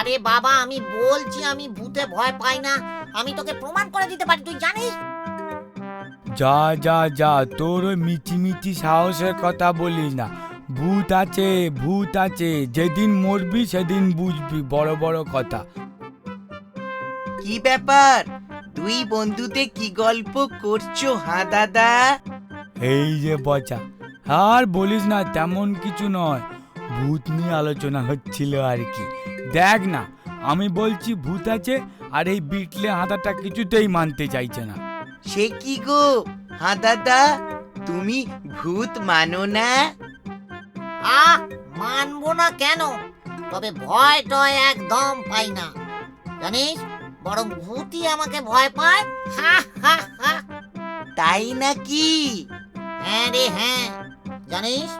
আরে বাবা আমি বলছি আমি ভূতে ভয় পাই না। আমি তোকে প্রমাণ করে দিতে পারি তুই জানিস? যা যা যা তোর ওই মিটি মিটি সাহসের কথা বলিস না। ভূত আছে ভূত আছে যেদিন মরবি সেদিন বুঝবি বড় বড় কথা। কি ব্যাপার? দুই বন্ধুতে কি গল্প করছ হ্যাঁ দাদা? এই যে বচা আর বলিস না তেমন কিছু নয়। ভূত নিয়ে আলোচনা হচ্ছিল আর কি। দেখ না আমি বলছি ভূত আছে আর এই বিটলে হাতাটা কিছুতেই মানতে চাইছে না। সে কি গো? হ্যাঁ দাদা তুমি ভূত মানো না? আহ মানবো না কেন? তবে ভয় টয় একদম পাই না। জানিস বরং ভূতই আমাকে ভয় পায়। হা হা হা। তাই নাকি? হ্যাঁ রে হ্যাঁ। জানিস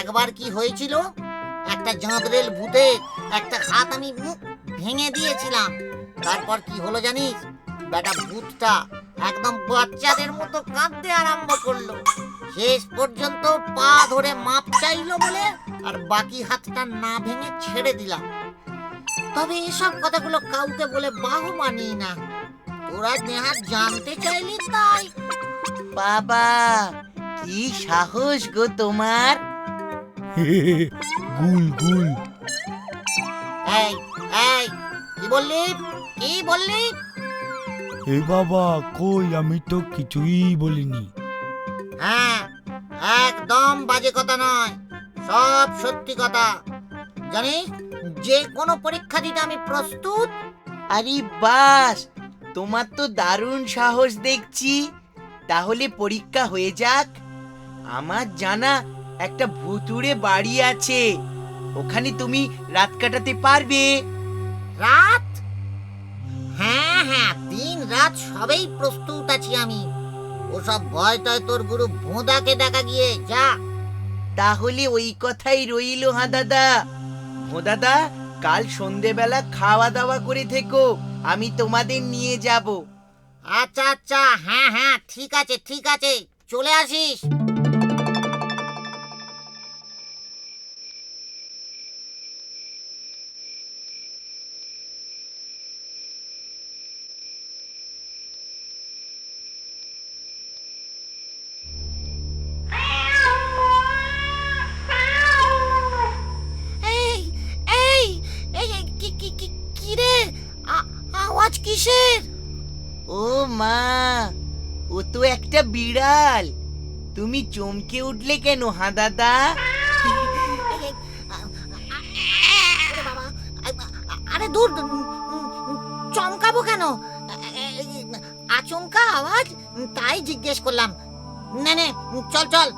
একবার কি হয়েছিল? একটা জাঁদরেল ভূতে একটা হাত আমি ভেঙে দিয়েছিলাম। তারপর কি হলো জানিস? বেটা ভূতটা একদম বাচ্চাদের মতো কাঁদতে আরম্ভ করল। শেষ পর্যন্ত পা ধরে মাপ চাইলো বলে আর বাকি হাতটা না ভেঙে ছেড়ে দিলাম। তবে এসব কথাগুলো কাউকে বলে বাহু মানি না। তোরা নেহাত জানতে চাইলি তাই। বাবা, কি সাহস গো তোমার। গুল গুল। এই এই কি বললি? কি বললি? এ বাবা কই? আমি তো কিছুই বলিনি। হ্যাঁ একদম বাজে কথা নয় সব সত্যি কথা। জানিস যে কোনো পরীক্ষা দিতে আমি প্রস্তুত? আরে বাস তোমার তো দারুণ সাহস দেখছি। তাহলে পরীক্ষা হয়ে যাক। আমার জানা একটা ভুতুড়ে বাড়ি আছে। ওখানে তুমি রাত কাটাতে পারবে। রাত? হ্যাঁ হ্যাঁ দিন রাত সবেই প্রস্তুত আছি আমি। ওসব ভয় টয় তোর গুরু ভোঁদাকে দেখা গিয়ে যা। তাহলে ওই কথাই রইল হ্যাঁ দাদা। ও দাদা কাল সন্ধেবেলা খাওয়া দাওয়া করে থেকো আমি তোমাদের নিয়ে যাব। আচ্ছা আচ্ছা হ্যাঁ হ্যাঁ ঠিক আছে ঠিক আছে চলে আসিস। কি কি কি কি রে? আওয়াজ কিসের? ও মা ও তো একটা বিড়াল। তুমি চমকে উঠলে কেন হ্যাঁ দাদা? আরে দূর চমকাবো কেন? আচমকা আওয়াজ? তাই জিজ্ঞেস করলাম। নে নে চল চল।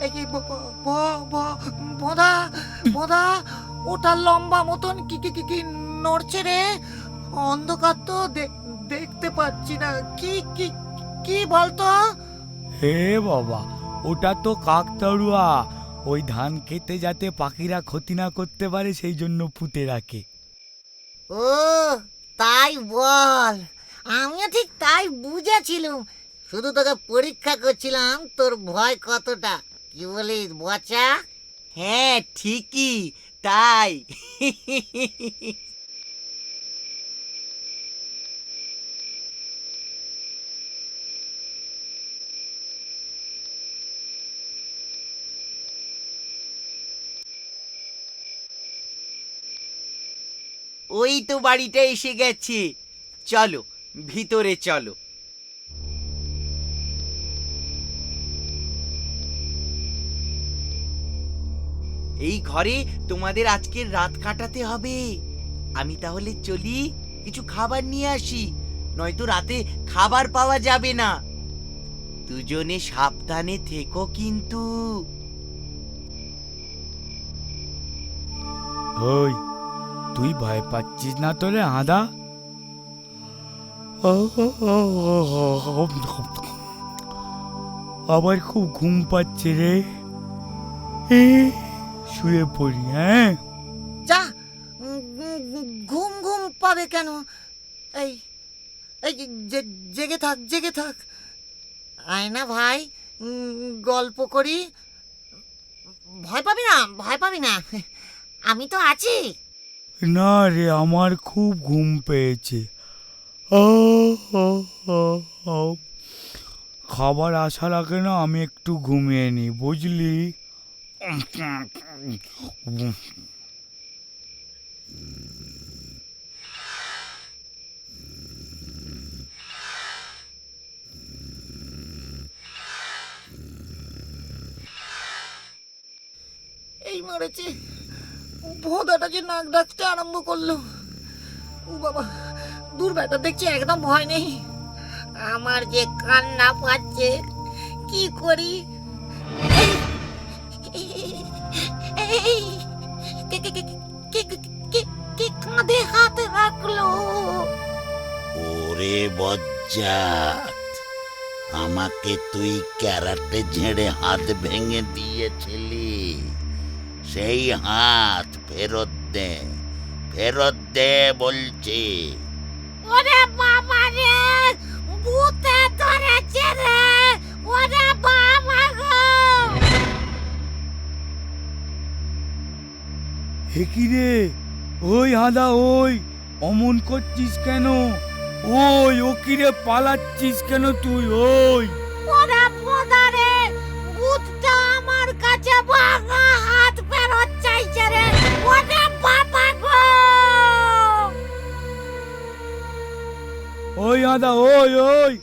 এই কি ব- ব- ব- ব- বোধা বোধা? ওটা লম্বা মতন কি কি কি কি নড়ছে রে? অন্ধকার তো দেখতে পাচ্ছি না। কি কি কি বলতো? হে বাবা ওটা তো কাকতাড়ুয়া। ওই ধান খেতে যাতে পাখিরা ক্ষতি না করতে পারে সেই জন্য পুঁতে রাখে। ও তাই বল। আমিও ঠিক তাই বুঝেছিলাম। শুধু তোকে পরীক্ষা করছিলাম তোর ভয় কতটা? কি বলিস বচা হ্যাঁ ঠিকই তাই। ওই তো বাড়িটা এসে গেছে। চলো ভিতরে চলো। এই ঘরে তোমাদের আজকের রাত কাটাতে হবে। আমি তাহলে চলি, কিছু খাবার নিয়ে আসি, নয়তো রাতে খাবার পাওয়া যাবে না। দুজনে সাবধানে থেকো কিন্তু। ওই, তুই ভয় পাচ্ছিস না তোরে আদা আবার খুব ঘুম পাচ্ছে রে। শুয়ে পড়ি হ্যাঁ? যা ঘুম ঘুম পাবে কেন? এই এই জেগে থাক জেগে থাক। আয় না ভাই গল্প করি। ভয় পাবি না ভয় পাবি না। আমি তো আছি। না রে আমার খুব ঘুম পেয়েছে। খাবার আসার আগে না আমি একটু ঘুমিয়ে নি বুঝলি? এই মরেছে। ভোদাটা যে নাক ডাকতে আরম্ভ করল। ও বাবা, দূর বেটা দেখছি একদম ভয় নেই। আমার যে কান্না পাচ্ছে, কি করি? কাঁধে হাত রাখল? ওরে বজ্জাত আমাকে তুই ক্যারাটে ঝেড়ে হাত ভেঙে দিয়েছিলি। সেই হাত ফেরত দে ফেরত দে বলছি। ওরে বাবা রে ভূতে ধরেছে রে ওরে বাবা হে কি রে? ওই হাদা ওই। অমন করছিস কেন? ওই ও কি রে পালাচ্ছিস কেন তুই? ওই। ওরে পোদারে ভূতটা আমার কাছে ভাঙা হাত ফেরত চাইছে রে। ওরে বাবা গো! ওই হাদা ওই ওই।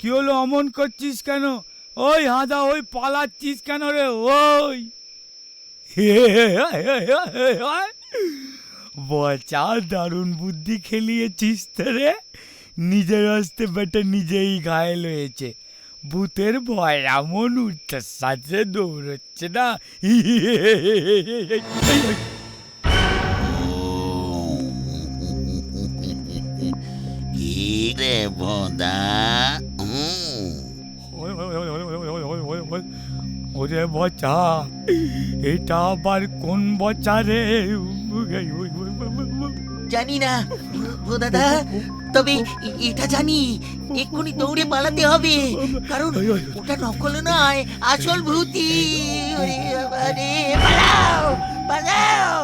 কি হলো অমন করছিস কেন? ওই হাদা ওই পালাচ্ছিস কেন রে? ওই। বচা দারুণ বুদ্ধি খেলিয়েছিস রে নিজের হস্তে বেটা নিজেই ঘায়েল হয়েছে ভূতের ভয় এমন সাথে দৌড়চ্ছে না কি ওরে বচা এটা আবার কোন বচা রে জানি না ও দাদা তবে এটা জানি এক্ষুনি দৌড়ে পালাতে হবে কারণ ওটা নকল নয় আসল ভূতি পালাও পালাও